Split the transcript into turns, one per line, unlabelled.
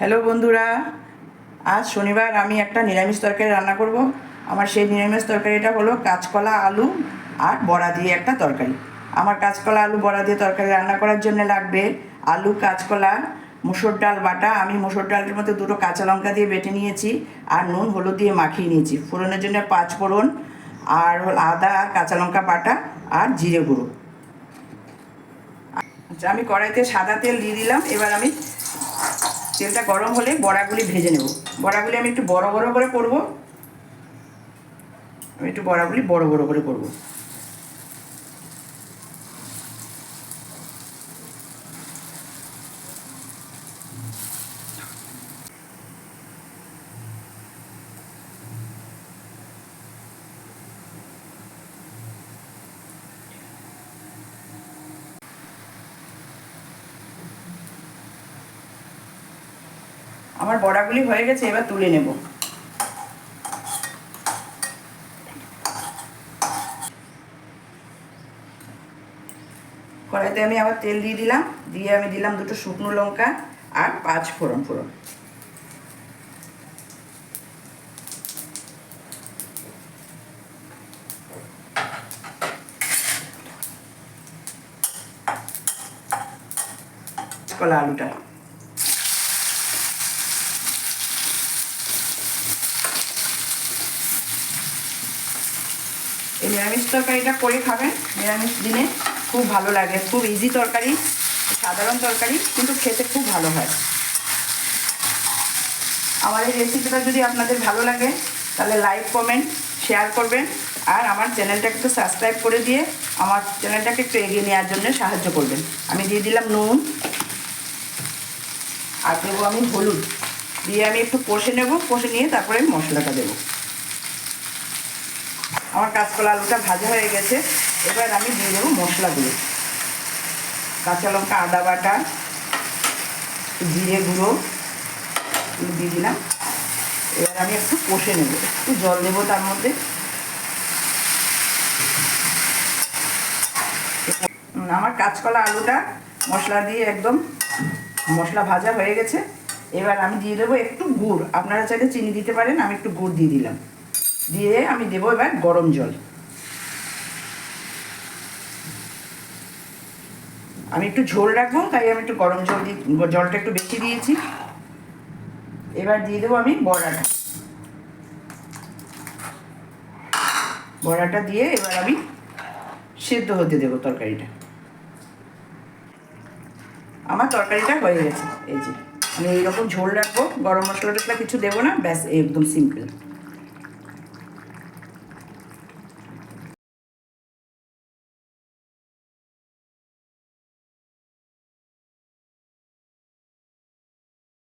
Hello বন্ধুরা, আজ শনিবার আমি একটা নিরামিষ তরকারি রান্না করব। আমার সেই নিরামিষ তরকারিটা হলো কাঁচকলা, আলু আর বড়া দিয়ে একটা তরকারি। আমার কাঁচকলা, আলু, বড়া দিয়ে তরকারি রান্না করার জন্য লাগবে আলু, কাঁচকলা, মুসুর ডাল, বাটা। আমি মুসুর ডালের মধ্যে দুটো কাঁচা লঙ্কা দিয়ে বেটে নিয়েছি আর নুন, হলুদ দিয়ে মাখিয়ে নিয়েছি। ফোড়নের জন্য পাঁচ ফোড়ন আর হল আদা, কাঁচা লঙ্কা, বাটা আর জিরে গুঁড়ো। আচ্ছা আমি কড়াইতে সাদা তেল দিয়ে দিলাম। এবার আমি তেলটা গরম হলে বড়াগুলি ভেজে নেব। বড়াগুলি আমি একটু বড় বড় করে করব। আমি একটু বড়াগুলি বড় বড় করে করব। আমার বড়াগুলি হয়ে গেছে, এবার তুলে নেব। কড়াইতে আমি আবার তেল দিয়ে দিলাম, দিয়ে আমি দিলাম দুটো শুকনো লঙ্কা আর পাঁচ ফোড়ন ফোড়ন। কলা আলুটা। এই নিরামিষ তরকারিটা করে খাবেন। নিরামিষ দিনে খুব ভালো লাগে। খুব ইজি তরকারি, সাধারণ তরকারি, কিন্তু খেতে খুব ভালো হয়। আমার এই রেসিপিটা যদি আপনাদের ভালো লাগে, তাহলে লাইক কমেন্ট শেয়ার করবেন। আর আমার চ্যানেলটাকে একটু সাবস্ক্রাইব করে দিয়ে আমার চ্যানেলটাকে একটু এগিয়ে নেওয়ার জন্য সাহায্য করবেন। আমি দিয়ে দিলাম নুন। আর দেবো আমি হলুদ। দিয়ে আমি একটু কষে নেব, কষে নিয়ে তারপরে আমি মশলাটা দেবো। আমার কাঁচকলা আলুটা ভাজা হয়ে গেছে। এবার আমি দিয়ে দেবো মশলাগুলো। কাঁচা লঙ্কা, আদা বাটা, জিরে গুঁড়ো দিয়ে দিলাম। এবার আমি একটু কষে নেব। একটু জল দেবো তার মধ্যে। আমার কাঁচকলা আলুটা মশলা দিয়ে একদম মশলা ভাজা হয়ে গেছে। এবার আমি দিয়ে দেবো একটু গুড়। আপনারা চাইলে চিনি দিতে পারেন, আমি একটু গুড় দিয়ে দিলাম। দিয়ে আমি দেবো এবার গরম জল। আমি একটু ঝোল রাখব, তাই আমি একটু গরম জল দিয়ে জলটা একটু বেশি দিয়েছি। এবার দিয়ে দেবো আমি বড়াটা। বড়াটা দিয়ে এবার আমি সেদ্ধ হতে দেবো তরকারিটা। আমার তরকারিটা হয়ে গেছে, এই যে। আমি এইরকম ঝোল রাখব, গরম মশলা টশলা কিছু দেবো না, ব্যাস একদম সিম্পল